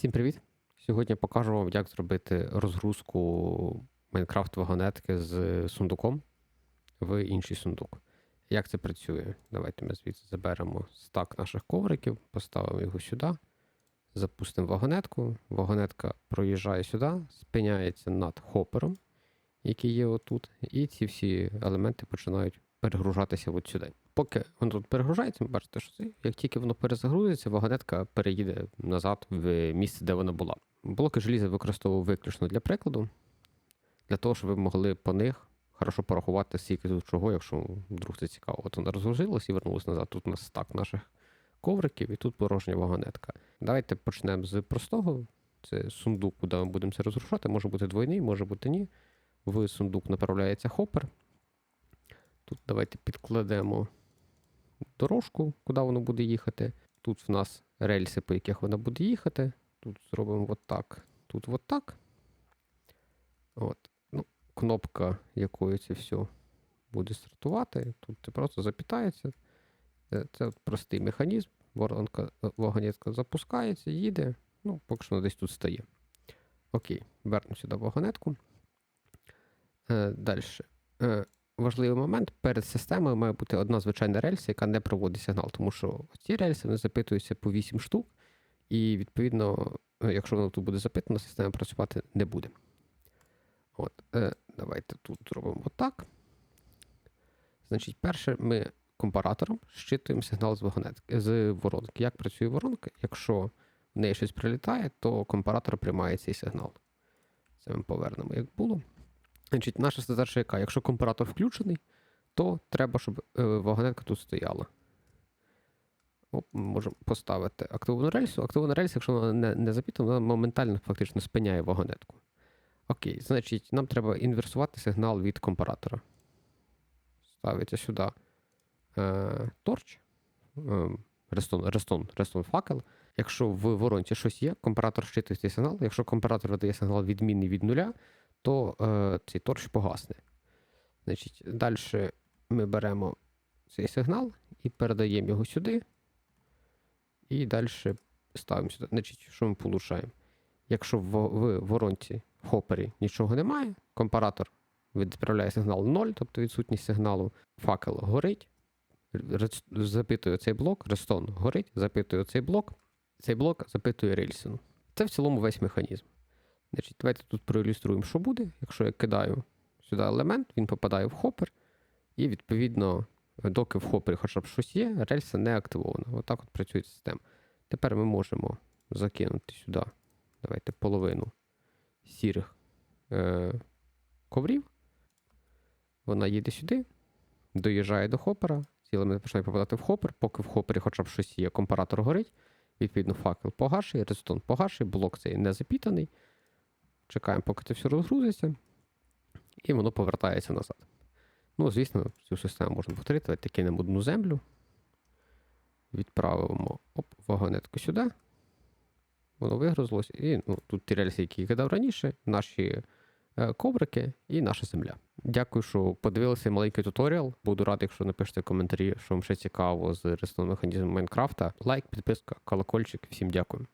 Всім привіт! Сьогодні покажу вам, як зробити розгрузку Minecraft вагонетки з сундуком в інший сундук. Як це працює? Давайте ми звідси заберемо стак наших ковриків, поставимо його сюди, запустимо вагонетку. Вагонетка проїжджає сюди, спиняється над хопером, який є отут, і ці всі елементи починають перегружатися от сюди. Поки воно тут перегружається, ви бачите, що це, як тільки воно перезагрузиться, вагонетка переїде назад в місце, де вона була. Блоки желіза використовував виключно для прикладу, для того, щоб ви могли по них хорошо порахувати, скільки тут чого, якщо вдруг це цікаво. От вона розгрузилась і вернулась назад. Тут у нас стак наших ковриків, і тут порожня вагонетка. Давайте почнемо з простого. Це сундук, куди ми будемо це розрушати. Може бути двойний, може бути ні. В сундук направляється хопер. Тут давайте підкладемо дорожку, куди воно буде їхати. Тут в нас рельси, по яких вона буде їхати. Тут зробимо от так, тут от так. От. Ну, кнопка, якою це все буде стартувати. Тут це просто запітається. Це, це от простий механізм. Воронка, е, вагонетка запускається, їде. Ну, поки що вона десь тут стає. Окей, вернемо сюди вагонетку. Е, Далі. Е, важливий момент: перед системою має бути одна звичайна рельса, яка не проводить сигнал, тому що ці рельси вони запитуються по 8 штук, і відповідно, якщо воно тут буде запитано, система працювати не буде. От, е, Давайте тут зробимо отак. Значить, перше, ми компаратором щитуємо сигнал з вагонетки з воронки. Як працює воронка? Якщо в неї щось прилітає, то компаратор приймає цей сигнал. Це ми повернемо, як було. Значить, наша задача яка? Якщо компаратор включений, то треба, щоб е, вагонетка тут стояла. Оп, можемо поставити активну рельсу. Активна рельса, якщо вона не, не запітана, вона моментально фактично спиняє вагонетку. Окей, значить, нам треба інверсувати сигнал від компаратора. Ставиться сюди е, торч, е, рестон, рестон факел. Якщо в воронці щось є, компаратор щитує цей сигнал. Якщо компаратор видає сигнал відмінний від нуля, то е, цей торч погасне. Значить, далі ми беремо цей сигнал і передаємо його сюди. І далі ставимо сюди. Значить, що ми получаємо? Якщо в, в воронці в хопері нічого немає, компаратор відправляє сигнал 0, тобто відсутність сигналу, факел горить, запитує цей блок, рестон горить, запитує цей блок, цей блок запитує рельсину. Це в цілому весь механізм. Значить, давайте тут проілюструємо, що буде. Якщо я кидаю сюди елемент, він попадає в хопер, і відповідно, доки в хопері хоча б щось є, рельса не активована. Отак от працює система. Тепер ми можемо закинути сюди, давайте половину сірих е- коврів. Вона їде сюди, доїжджає до хопера, ці елементи починають попадати в хопер, поки в хопері хоча б щось є, компаратор горить. Відповідно, факел погаший, редстон погаший, блок цей не запітаний. Чекаємо, поки це все розгрузиться, і воно повертається назад. Ну, звісно, цю систему можна повторити. Давайте кинемо одну землю. Відправимо оп, вагонетку сюди. Воно вигрузилось. І ну, тут ті рельси, які я кидав раніше, наші е, коврики і наша земля. Дякую, що подивилися маленький туторіал. Буду радий, якщо напишете коментарі, що вам ще цікаво з ресурсним механізмом Майнкрафта. Лайк, підписка, колокольчик. Всім дякую.